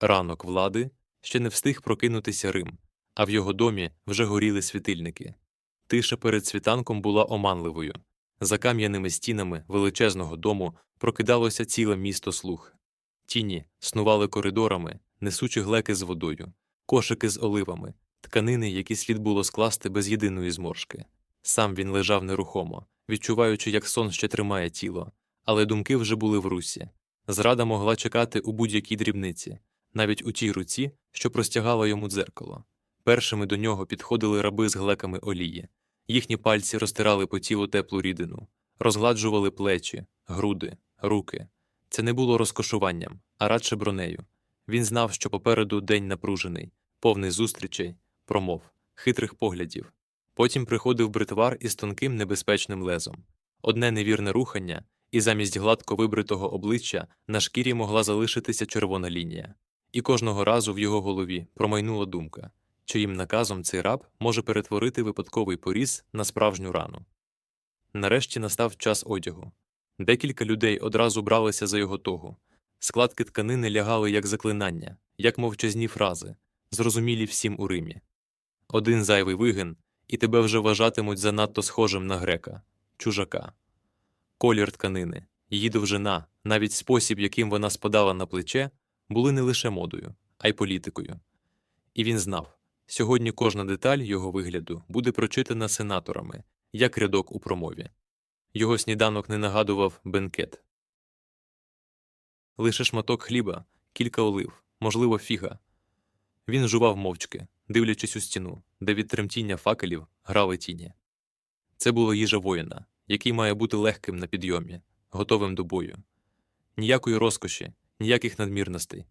Ранок влади ще не встиг прокинутися Рим, а в його домі вже горіли світильники. Тиша перед світанком була оманливою. За кам'яними стінами величезного дому прокидалося ціле місто слух. Тіні снували коридорами, несучи глеки з водою, кошики з оливами, тканини, які слід було скласти без єдиної зморшки. Сам він лежав нерухомо, відчуваючи, як сон ще тримає тіло, але думки вже були в русі. Зрада могла чекати у будь-якій дрібниці, навіть у тій руці, що простягала йому дзеркало. Першими до нього підходили раби з глеками олії. Їхні пальці розтирали по тілу теплу рідину, розгладжували плечі, груди, руки. Це не було розкошуванням, а радше бронею. Він знав, що попереду день напружений, повний зустрічей, промов, хитрих поглядів. Потім приходив бритвар із тонким небезпечним лезом. Одне невірне рухання, і замість гладко вибритого обличчя на шкірі могла залишитися червона лінія. І кожного разу в його голові промайнула думка, чиїм наказом цей раб може перетворити випадковий поріз на справжню рану. Нарешті настав час одягу. Декілька людей одразу бралися за його тогу. Складки тканини лягали як заклинання, як мовчазні фрази, зрозумілі всім у Римі. Один зайвий вигин, і тебе вже вважатимуть занадто схожим на грека, чужака. Колір тканини, її довжина, навіть спосіб, яким вона спадала на плече, були не лише модою, а й політикою. І він знав сьогодні кожна деталь його вигляду буде прочитана сенаторами, як рядок у промові. Його сніданок не нагадував бенкет. Лише шматок хліба, кілька олив, можливо, фіга. Він жував мовчки, дивлячись у стіну, де від тремтіння факелів грали тіні. Це була їжа воїна, який має бути легким на підйомі, готовим до бою. Ніякої розкоші, ніяких надмірностей.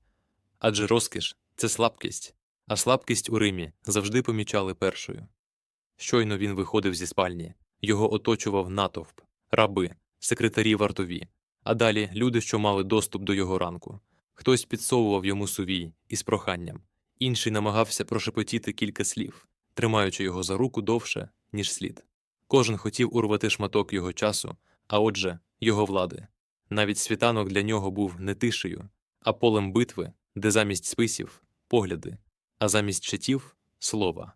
Адже розкіш це слабкість, а слабкість у Римі завжди помічали першою. Щойно він виходив зі спальні, його оточував натовп, раби, секретарі вартові, а далі люди, що мали доступ до його ранку. Хтось підсовував йому сувій із проханням, інший намагався прошепотіти кілька слів, тримаючи його за руку довше, ніж слід. Кожен хотів урвати шматок його часу, а отже, його влади. Навіть світанок для нього був не тишею, а полем битви, де замість списів погляди, а замість читів слова.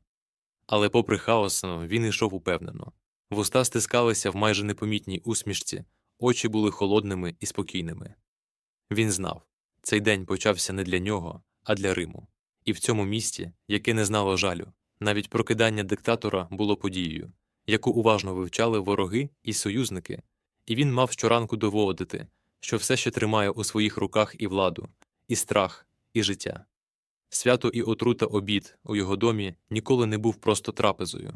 Але, попри хаос, він йшов упевнено. Вуста стискалися в майже непомітній усмішці, очі були холодними і спокійними. Він знав цей день почався не для нього, а для Риму. І в цьому місті, яке не знало жалю, навіть прокидання диктатора було подією, яку уважно вивчали вороги і союзники, і він мав щоранку доводити, що все ще тримає у своїх руках і владу, і страх, і життя. Свято і отрута обід у його домі ніколи не був просто трапезою.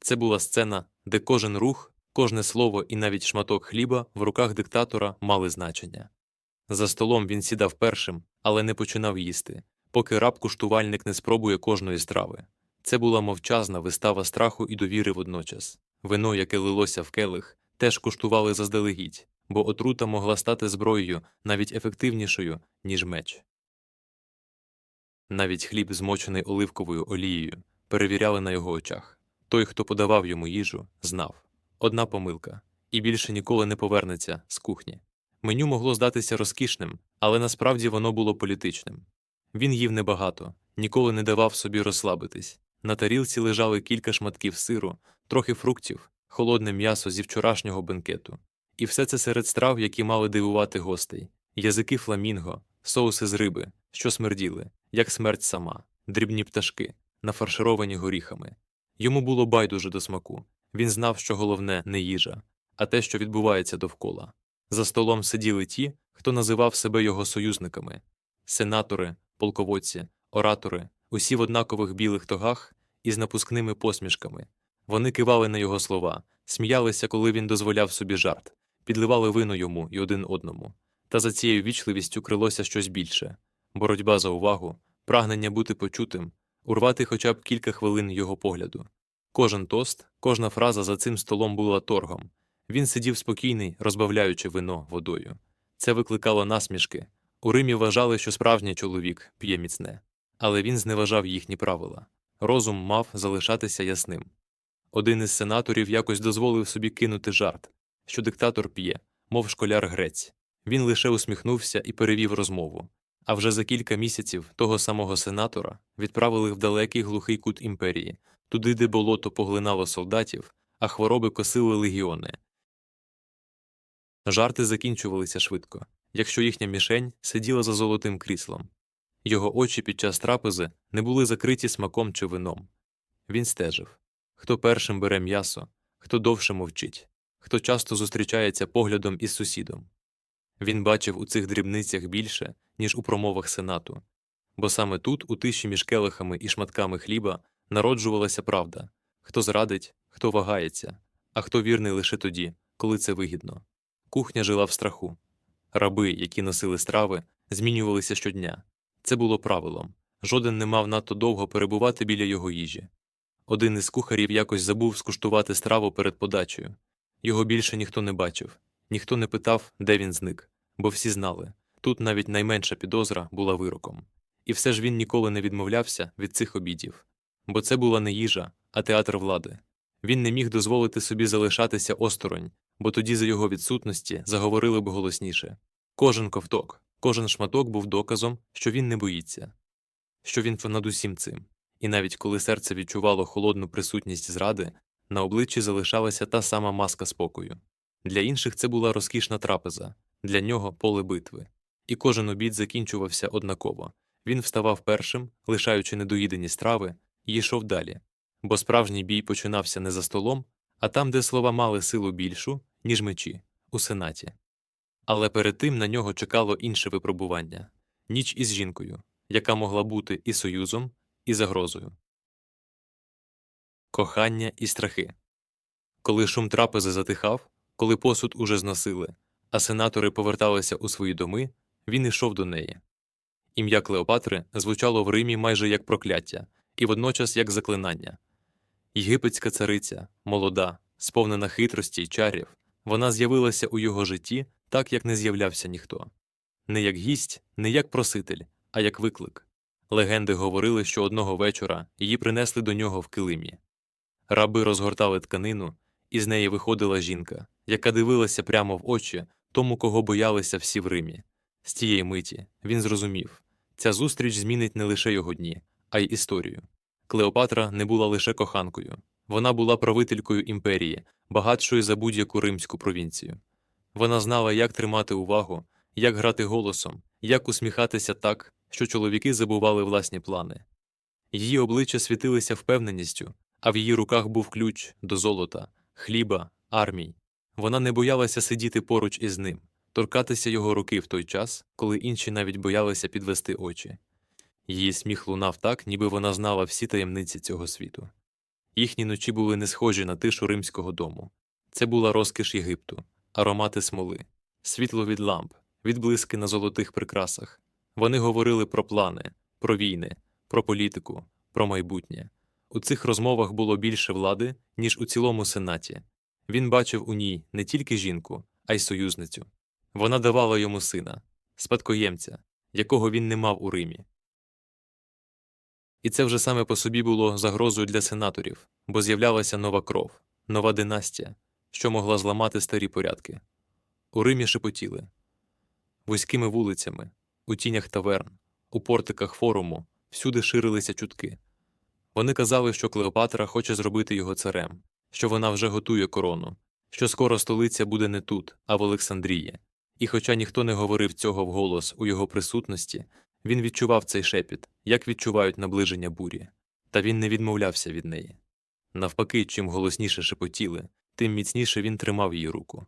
Це була сцена, де кожен рух, кожне слово і навіть шматок хліба в руках диктатора мали значення. За столом він сідав першим, але не починав їсти, поки раб-куштувальник не спробує кожної страви. Це була мовчазна вистава страху і довіри водночас. Вино, яке лилося в келих, теж куштували заздалегідь, бо отрута могла стати зброєю навіть ефективнішою, ніж меч. Навіть хліб, змочений оливковою олією, перевіряли на його очах. Той, хто подавав йому їжу, знав одна помилка, і більше ніколи не повернеться з кухні. Меню могло здатися розкішним, але насправді воно було політичним. Він їв небагато, ніколи не давав собі розслабитись. На тарілці лежали кілька шматків сиру, трохи фруктів, холодне м'ясо зі вчорашнього бенкету. І все це серед страв, які мали дивувати гостей язики фламінго, соуси з риби, що смерділи, як смерть сама, дрібні пташки, нафаршировані горіхами. Йому було байдуже до смаку. Він знав, що головне не їжа, а те, що відбувається довкола. За столом сиділи ті, хто називав себе його союзниками сенатори, полководці, оратори, усі в однакових білих тогах із напускними посмішками. Вони кивали на його слова, сміялися, коли він дозволяв собі жарт, підливали вино йому і один одному. Та за цією вічливістю крилося щось більше боротьба за увагу, прагнення бути почутим, урвати хоча б кілька хвилин його погляду. Кожен тост, кожна фраза за цим столом була торгом. Він сидів спокійний, розбавляючи вино водою. Це викликало насмішки. У Римі вважали, що справжній чоловік п'є міцне, але він зневажав їхні правила. Розум мав залишатися ясним. Один із сенаторів якось дозволив собі кинути жарт, що диктатор п'є, мов школяр грець. Він лише усміхнувся і перевів розмову. А вже за кілька місяців того самого сенатора відправили в далекий глухий кут імперії, туди, де болото поглинало солдатів, а хвороби косили легіони. Жарти закінчувалися швидко, якщо їхня мішень сиділа за золотим кріслом. Його очі під час трапези не були закриті смаком чи вином. Він стежив хто першим бере м'ясо, хто довше мовчить, хто часто зустрічається поглядом із сусідом. Він бачив у цих дрібницях більше, ніж у промовах сенату, бо саме тут, у тиші між келихами і шматками хліба, народжувалася правда хто зрадить, хто вагається, а хто вірний лише тоді, коли це вигідно. Кухня жила в страху. Раби, які носили страви, змінювалися щодня. Це було правилом жоден не мав надто довго перебувати біля його їжі. Один із кухарів якось забув скуштувати страву перед подачею. Його більше ніхто не бачив, ніхто не питав, де він зник, бо всі знали тут навіть найменша підозра була вироком. І все ж він ніколи не відмовлявся від цих обідів. Бо це була не їжа, а театр влади. Він не міг дозволити собі залишатися осторонь, бо тоді за його відсутності заговорили б голосніше. Кожен ковток, кожен шматок був доказом, що він не боїться, що він над усім цим. І навіть коли серце відчувало холодну присутність зради, на обличчі залишалася та сама маска спокою. Для інших це була розкішна трапеза, для нього поле битви. І кожен обід закінчувався однаково. Він вставав першим, лишаючи недоїдені страви, і йшов далі. Бо справжній бій починався не за столом, а там, де слова мали силу більшу, ніж мечі, у сенаті. Але перед тим на нього чекало інше випробування ніч із жінкою, яка могла бути і союзом, і загрозою. Кохання і страхи. Коли шум трапези затихав, коли посуд уже зносили, а сенатори поверталися у свої доми, він йшов до неї. Ім'я Клеопатри звучало в Римі майже як прокляття, і водночас як заклинання. Єгипетська цариця, молода, сповнена хитрості й чарів, вона з'явилася у його житті так, як не з'являвся ніхто. Не як гість, не як проситель, а як виклик. Легенди говорили, що одного вечора її принесли до нього в килимі. Раби розгортали тканину, і з неї виходила жінка, яка дивилася прямо в очі тому, кого боялися всі в Римі. З тієї миті він зрозумів ця зустріч змінить не лише його дні, а й історію. Клеопатра не була лише коханкою, вона була правителькою імперії, багатшою за будь-яку римську провінцію. Вона знала, як тримати увагу, як грати голосом, як усміхатися так, що чоловіки забували власні плани. Її обличчя світилися впевненістю, а в її руках був ключ до золота, хліба, армій. Вона не боялася сидіти поруч із ним, торкатися його руки в той час, коли інші навіть боялися підвести очі. Її сміх лунав так, ніби вона знала всі таємниці цього світу. Їхні ночі були не схожі на тишу римського дому. Це була розкіш Єгипту, аромати смоли, світло від ламп, відблиски на золотих прикрасах. Вони говорили про плани, про війни, про політику, про майбутнє. У цих розмовах було більше влади, ніж у цілому сенаті. Він бачив у ній не тільки жінку, а й союзницю. Вона давала йому сина, спадкоємця, якого він не мав у Римі. І це вже саме по собі було загрозою для сенаторів, бо з'являлася нова кров, нова династія, що могла зламати старі порядки. У Римі шепотіли вузькими вулицями, у тінях таверн, у портиках форуму всюди ширилися чутки. Вони казали, що Клеопатра хоче зробити його царем, що вона вже готує корону, що скоро столиця буде не тут, а в Олександрії. І, хоча ніхто не говорив цього вголос у його присутності, він відчував цей шепіт, як відчувають наближення бурі, та він не відмовлявся від неї. Навпаки, чим голосніше шепотіли, тим міцніше він тримав її руку.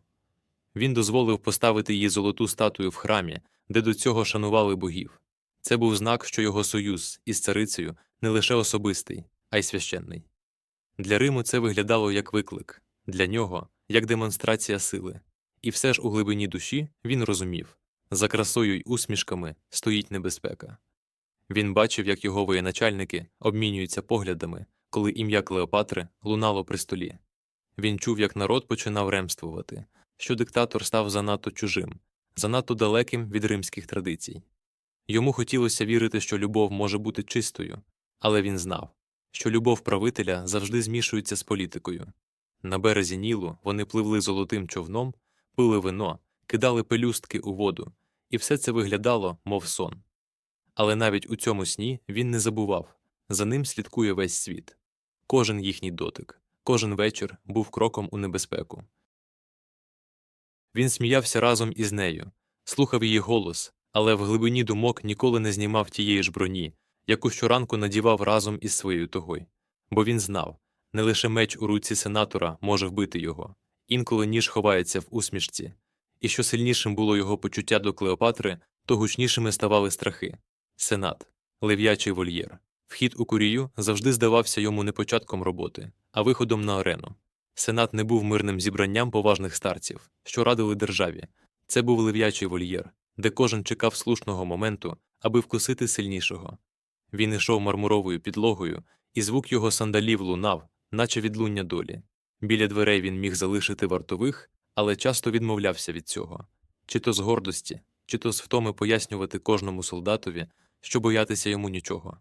Він дозволив поставити її золоту статую в храмі, де до цього шанували богів. Це був знак, що його союз із царицею не лише особистий, а й священний. Для Риму це виглядало як виклик, для нього як демонстрація сили. І все ж у глибині душі він розумів за красою й усмішками стоїть небезпека. Він бачив, як його воєначальники обмінюються поглядами, коли ім'я Клеопатри лунало при столі. Він чув, як народ починав ремствувати, що диктатор став занадто чужим, занадто далеким від римських традицій. Йому хотілося вірити, що любов може бути чистою, але він знав, що любов правителя завжди змішується з політикою. На березі Нілу вони пливли золотим човном, пили вино, кидали пелюстки у воду, і все це виглядало, мов сон. Але навіть у цьому сні він не забував за ним слідкує весь світ. Кожен їхній дотик, кожен вечір був кроком у небезпеку. Він сміявся разом із нею, слухав її голос, але в глибині думок ніколи не знімав тієї ж броні, яку щоранку надівав разом із своєю тогою. Бо він знав не лише меч у руці сенатора може вбити його, інколи ніж ховається в усмішці, і що сильнішим було його почуття до Клеопатри, то гучнішими ставали страхи. Сенат, лев'ячий вольєр. Вхід у курію завжди здавався йому не початком роботи, а виходом на арену. Сенат не був мирним зібранням поважних старців, що радили державі. Це був лев'ячий вольєр, де кожен чекав слушного моменту, аби вкусити сильнішого. Він ішов мармуровою підлогою, і звук його сандалів лунав, наче відлуння долі. Біля дверей він міг залишити вартових, але часто відмовлявся від цього чи то з гордості, чи то з втоми пояснювати кожному солдатові, що боятися йому нічого.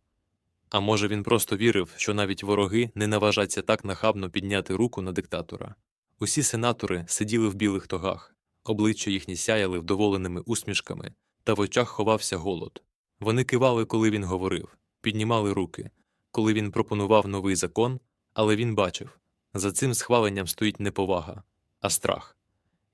А може, він просто вірив, що навіть вороги не наважаться так нахабно підняти руку на диктатора. Усі сенатори сиділи в білих тогах, обличчя їхні сяяли вдоволеними усмішками, та в очах ховався голод. Вони кивали, коли він говорив, піднімали руки, коли він пропонував новий закон, але він бачив за цим схваленням стоїть не повага, а страх.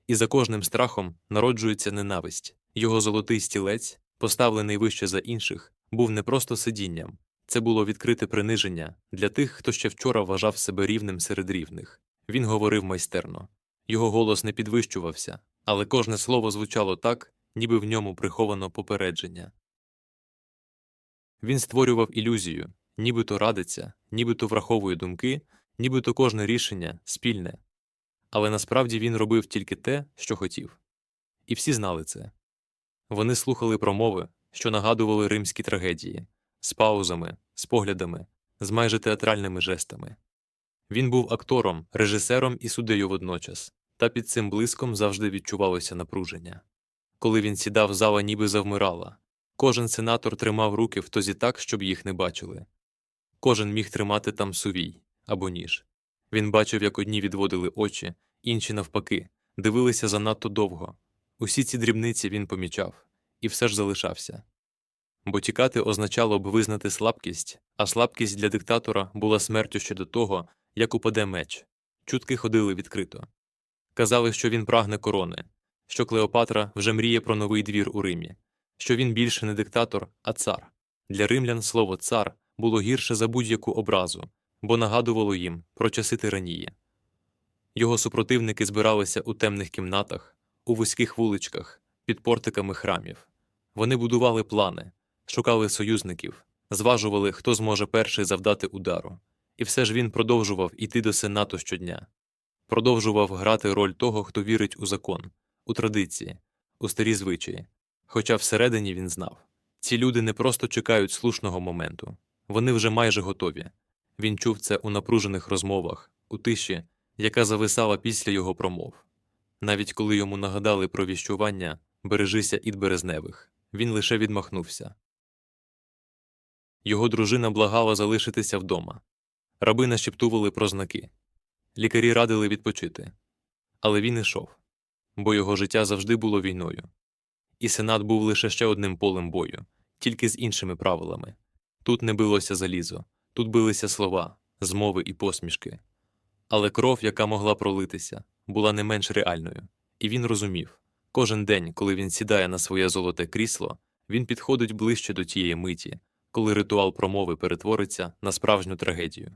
І за кожним страхом народжується ненависть. Його золотий стілець, поставлений вище за інших, був не просто сидінням, це було відкрите приниження для тих, хто ще вчора вважав себе рівним серед рівних. Він говорив майстерно. Його голос не підвищувався, але кожне слово звучало так, ніби в ньому приховано попередження. Він створював ілюзію, нібито радиться, нібито враховує думки, нібито кожне рішення спільне. Але насправді він робив тільки те, що хотів. І всі знали це. Вони слухали промови, що нагадували римські трагедії, з паузами, з поглядами, з майже театральними жестами. Він був актором, режисером і суддею водночас, та під цим блиском завжди відчувалося напруження. Коли він сідав, зала ніби завмирала. Кожен сенатор тримав руки в тозі так, щоб їх не бачили. Кожен міг тримати там сувій або ніж. Він бачив, як одні відводили очі, інші, навпаки, дивилися занадто довго. Усі ці дрібниці він помічав, і все ж залишався. Бо тікати означало б визнати слабкість, а слабкість для диктатора була смертю ще до того, як упаде меч. Чутки ходили відкрито. Казали, що він прагне корони, що Клеопатра вже мріє про новий двір у Римі, що він більше не диктатор, а цар. Для римлян слово цар було гірше за будь-яку образу, бо нагадувало їм про часи тиранії. Його супротивники збиралися у темних кімнатах, у вузьких вуличках, під портиками храмів. Вони будували плани, шукали союзників, зважували, хто зможе перший завдати удару. І все ж він продовжував іти до сенату щодня, продовжував грати роль того, хто вірить у закон, у традиції, у старі звичаї. Хоча всередині він знав ці люди не просто чекають слушного моменту, вони вже майже готові. Він чув це у напружених розмовах, у тиші, яка зависала після його промов. Навіть коли йому нагадали про віщування бережися ід березневих, він лише відмахнувся. Його дружина благала залишитися вдома. Раби нашіптували про знаки. Лікарі радили відпочити. Але він ішов, бо його життя завжди було війною. І сенат був лише ще одним полем бою, тільки з іншими правилами. Тут не билося залізо, тут билися слова, змови і посмішки. Але кров, яка могла пролитися, була не менш реальною, і він розумів кожен день, коли він сідає на своє золоте крісло, він підходить ближче до тієї миті, коли ритуал промови перетвориться на справжню трагедію.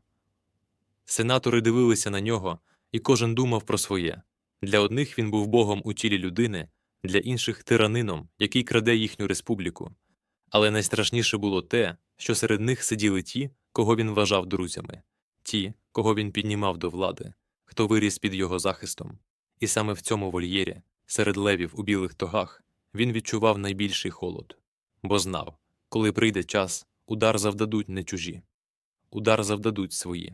Сенатори дивилися на нього, і кожен думав про своє для одних він був богом у тілі людини, для інших тиранином, який краде їхню республіку. Але найстрашніше було те, що серед них сиділи ті, кого він вважав друзями, ті, кого він піднімав до влади, хто виріс під його захистом. І саме в цьому вольєрі, серед левів у білих тогах, він відчував найбільший холод, бо знав, коли прийде час, удар завдадуть не чужі, удар завдадуть свої.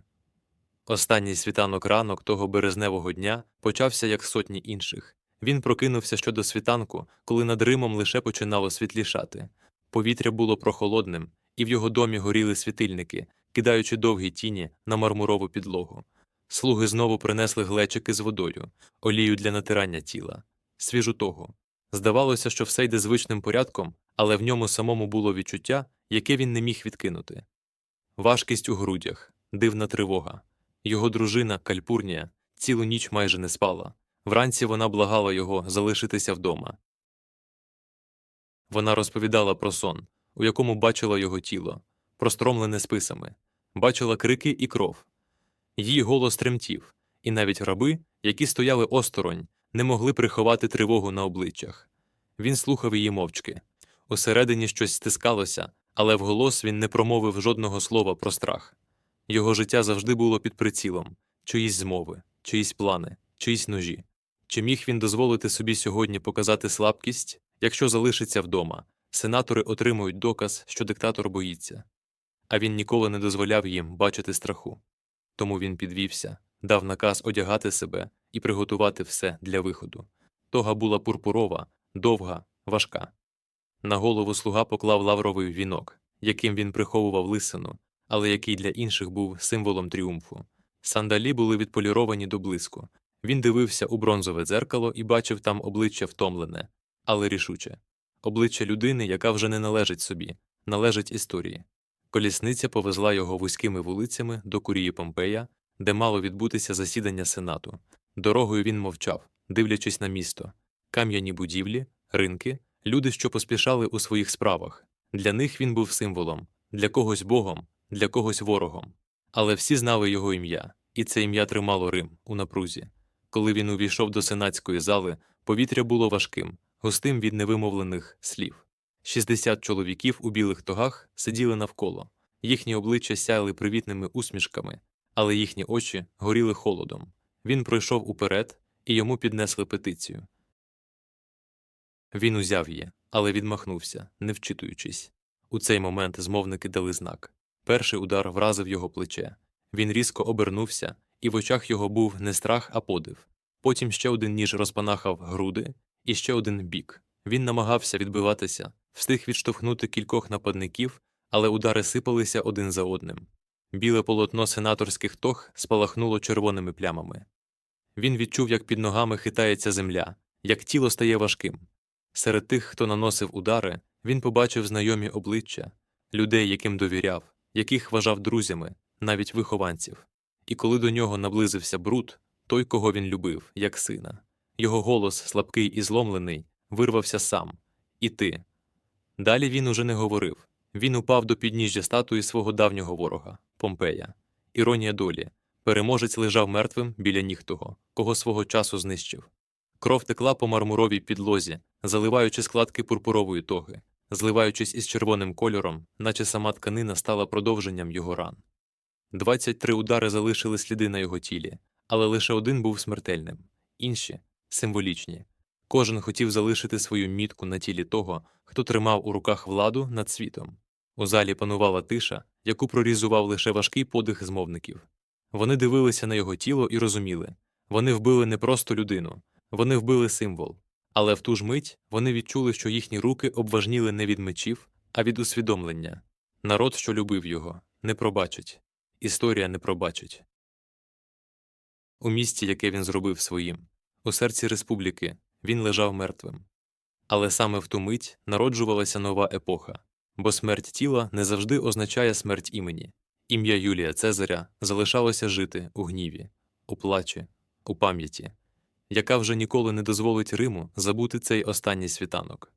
Останній світанок ранок того березневого дня почався як сотні інших. Він прокинувся щодо світанку, коли над Римом лише починало світлішати. Повітря було прохолодним, і в його домі горіли світильники, кидаючи довгі тіні на мармурову підлогу. Слуги знову принесли глечики з водою, олію для натирання тіла, свіжу того. Здавалося, що все йде звичним порядком, але в ньому самому було відчуття, яке він не міг відкинути. Важкість у грудях, дивна тривога. Його дружина, Кальпурнія, цілу ніч майже не спала. Вранці вона благала його залишитися вдома. Вона розповідала про сон, у якому бачила його тіло, простромлене списами, бачила крики і кров. Її голос тремтів, і навіть раби, які стояли осторонь, не могли приховати тривогу на обличчях. Він слухав її мовчки. Усередині щось стискалося, але вголос він не промовив жодного слова про страх. Його життя завжди було під прицілом чиїсь змови, чиїсь плани, чиїсь ножі. Чи міг він дозволити собі сьогодні показати слабкість, якщо залишиться вдома? Сенатори отримують доказ, що диктатор боїться, а він ніколи не дозволяв їм бачити страху. Тому він підвівся, дав наказ одягати себе і приготувати все для виходу. Тога була пурпурова, довга, важка. На голову слуга поклав лавровий вінок, яким він приховував лисину, але який для інших був символом тріумфу. Сандалі були відполіровані до блиску. Він дивився у бронзове дзеркало і бачив там обличчя втомлене, але рішуче обличчя людини, яка вже не належить собі, належить історії. Колісниця повезла його вузькими вулицями до курії Помпея, де мало відбутися засідання сенату. Дорогою він мовчав, дивлячись на місто, кам'яні будівлі, ринки, люди, що поспішали у своїх справах. Для них він був символом, для когось богом, для когось ворогом. Але всі знали його ім'я, і це ім'я тримало Рим у напрузі. Коли він увійшов до сенатської зали, повітря було важким, густим від невимовлених слів. Шістдесят чоловіків у білих тогах сиділи навколо, їхні обличчя сяяли привітними усмішками, але їхні очі горіли холодом. Він пройшов уперед, і йому піднесли петицію. Він узяв її, але відмахнувся, не вчитуючись. У цей момент змовники дали знак. Перший удар вразив його плече. Він різко обернувся, і в очах його був не страх, а подив. Потім ще один ніж розпанахав груди, і ще один бік. Він намагався відбиватися, встиг відштовхнути кількох нападників, але удари сипалися один за одним. Біле полотно сенаторських тог спалахнуло червоними плямами. Він відчув, як під ногами хитається земля, як тіло стає важким. Серед тих, хто наносив удари, він побачив знайомі обличчя, людей, яким довіряв, яких вважав друзями, навіть вихованців. І коли до нього наблизився бруд, той, кого він любив, як сина. Його голос, слабкий і зломлений, вирвався сам і ти. Далі він уже не говорив він упав до підніжжя статуї свого давнього ворога Помпея. Іронія долі. Переможець лежав мертвим біля ніг кого свого часу знищив. Кров текла по мармуровій підлозі, заливаючи складки пурпурової тоги, зливаючись із червоним кольором, наче сама тканина стала продовженням його ран. Двадцять три удари залишили сліди на його тілі, але лише один був смертельним, інші символічні. Кожен хотів залишити свою мітку на тілі того, хто тримав у руках владу над світом. У залі панувала тиша, яку прорізував лише важкий подих змовників. Вони дивилися на його тіло і розуміли вони вбили не просто людину, вони вбили символ. Але в ту ж мить вони відчули, що їхні руки обважніли не від мечів, а від усвідомлення. Народ, що любив його, не пробачить, історія не пробачить. У місті, яке він зробив своїм, у серці республіки, він лежав мертвим. Але саме в ту мить народжувалася нова епоха, бо смерть тіла не завжди означає смерть імені. Ім'я Юлія Цезаря залишалося жити у гніві, у плачі, у пам'яті, яка вже ніколи не дозволить Риму забути цей останній світанок.